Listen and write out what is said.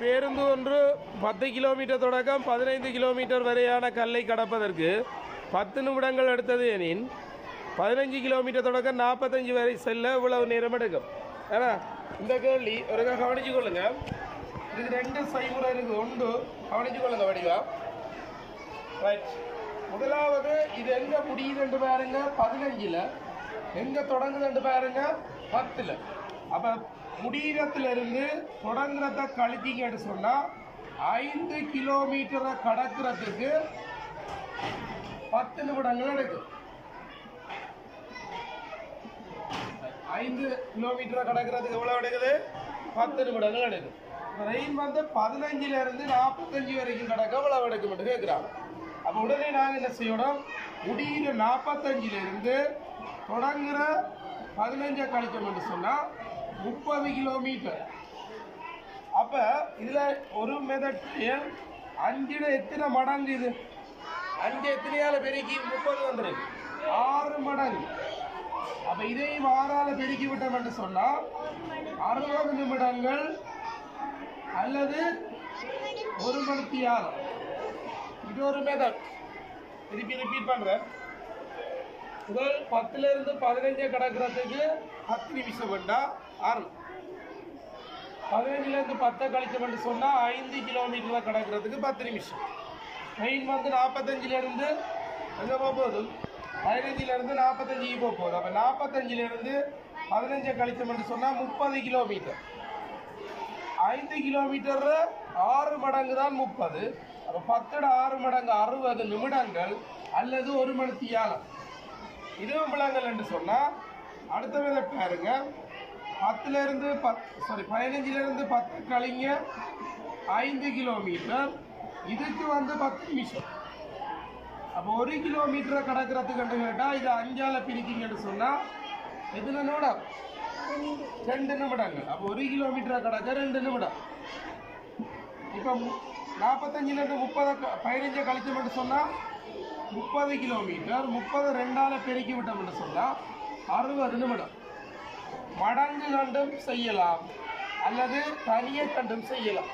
பேருந்து ஒன்று பத்து கிலோமீட்டர் தொடக்கம் பதினைந்து கிலோமீட்டர் வரையான கல்லை கடப்பதற்கு பத்து நிமிடங்கள் எடுத்தது எனின் பதினஞ்சு கிலோமீட்டர் தொடக்கம் நாற்பத்தஞ்சு வரை செல்ல இவ்வளவு நேரம் எடுக்கும். ஏன்னா இந்த கேள்வி ஒரு கவனிச்சு கொள்ளுங்க. இது ரெண்டு செய்முறை இருக்குது ஒன்று கவனிச்சு கொள்ளுங்க வடிவா. ரைட் முதலாவது இது எங்க முடியுதுன்னு பாருங்க பதினஞ்சில். எங்க தொடங்குதுன்னு பாருங்க பத்துல. அப்போ குடீரத்திலிருந்து தொடங்குறதை தொடங்குறத கழிச்சிங்கன்னு சொன்னால் ஐந்து கிலோமீட்டரை கடக்கிறதுக்கு பத்து நிமிடங்கள் எடுக்கும். ஐந்து கிலோமீட்டரை கடக்கிறதுக்கு எவ்வளோ எடுக்குது? பத்து நிமிடங்கள் எடுக்கும். ரெயின் வந்து பதினஞ்சுலேருந்து நாற்பத்தஞ்சு வரைக்கும் கடக்க எவ்வளவு எடுக்கும் கேட்குறாங்க அப்போ உடனே நாங்கள் என்ன செய்யணும்? முடிகிற நாற்பத்தஞ்சுல தொடங்குகிற தொடங்குற பதினஞ்சை கழிச்சோம்னு சொன்னால் முப்பது கிலோமீட்டர். அப்போ இதில் ஒரு மெதட் அஞ்சுல எத்தனை மடங்கு இது? அஞ்சு எத்தனையால பெருக்கி முப்பது வந்துருக்கு. ஆறு மடங்கு. அப்ப இதையும் ஆறால பெருக்கி விட்டோம் என்று சொன்னால் அறுபது நிமிடங்கள் அல்லது ஒரு மணிக்கு ஆகும் இது ஒரு மெதட். திருப்பி ரிப்பீட் பண்றேன். முதல் பத்துல இருந்து பதினஞ்சு கடக்கிறதுக்கு பத்து நிமிஷம் வேண்டா. ஆறு பதினஞ்சுலேருந்து பத்தை கழிச்சோம்னு சொன்னால் ஐந்து கிலோமீட்டரில் கிடக்கிறதுக்கு பத்து நிமிஷம். ட்ரெயின் வந்து நாற்பத்தஞ்சிலேருந்து இருந்து போக போகுது? பதினஞ்சிலேருந்து நாற்பத்தஞ்சுக்கு போக போகுது. அப்போ நாற்பத்தஞ்சிலேருந்து பதினஞ்சை கழிச்சோம்னு சொன்னால் முப்பது கிலோமீட்டர். ஐந்து கிலோமீட்டர் ஆறு மடங்கு தான் முப்பது. அப்போ பத்தோட ஆறு மடங்கு அறுபது நிமிடங்கள் அல்லது ஒரு மணி தியாலம் இதுவும் விலங்கல் என்று சொன்னால் அடுத்த வித பாருங்கள் பத்துல இருந்து பத் சாரி பதினஞ்சுல இருந்து பத்து கழிங்க ஐந்து கிலோமீட்டர் இதுக்கு வந்து பத்து நிமிஷம். அப்போ ஒரு கிலோமீட்டரை கடக்கிறதுக்கு கேட்டால் இது அஞ்சால பிரிக்கிங்கன்னு சொன்னால் எதுல நிமிடம்? ரெண்டு நிமிடங்கள். அப்போ ஒரு கிலோமீட்டரை கடக்க ரெண்டு நிமிடம். இப்போ நாற்பத்தஞ்சுல இருந்து முப்பது க- பதினஞ்சை கழிச்சோம்னு சொன்னால் முப்பது கிலோமீட்டர் முப்பது ரெண்டால பெருக்கி விட்டோம்னு சொன்னால் அறுபது நிமிடம். மடங்கு கண்டும் செய்யலாம். அல்லது தனியே கண்டும் செய்யலாம்.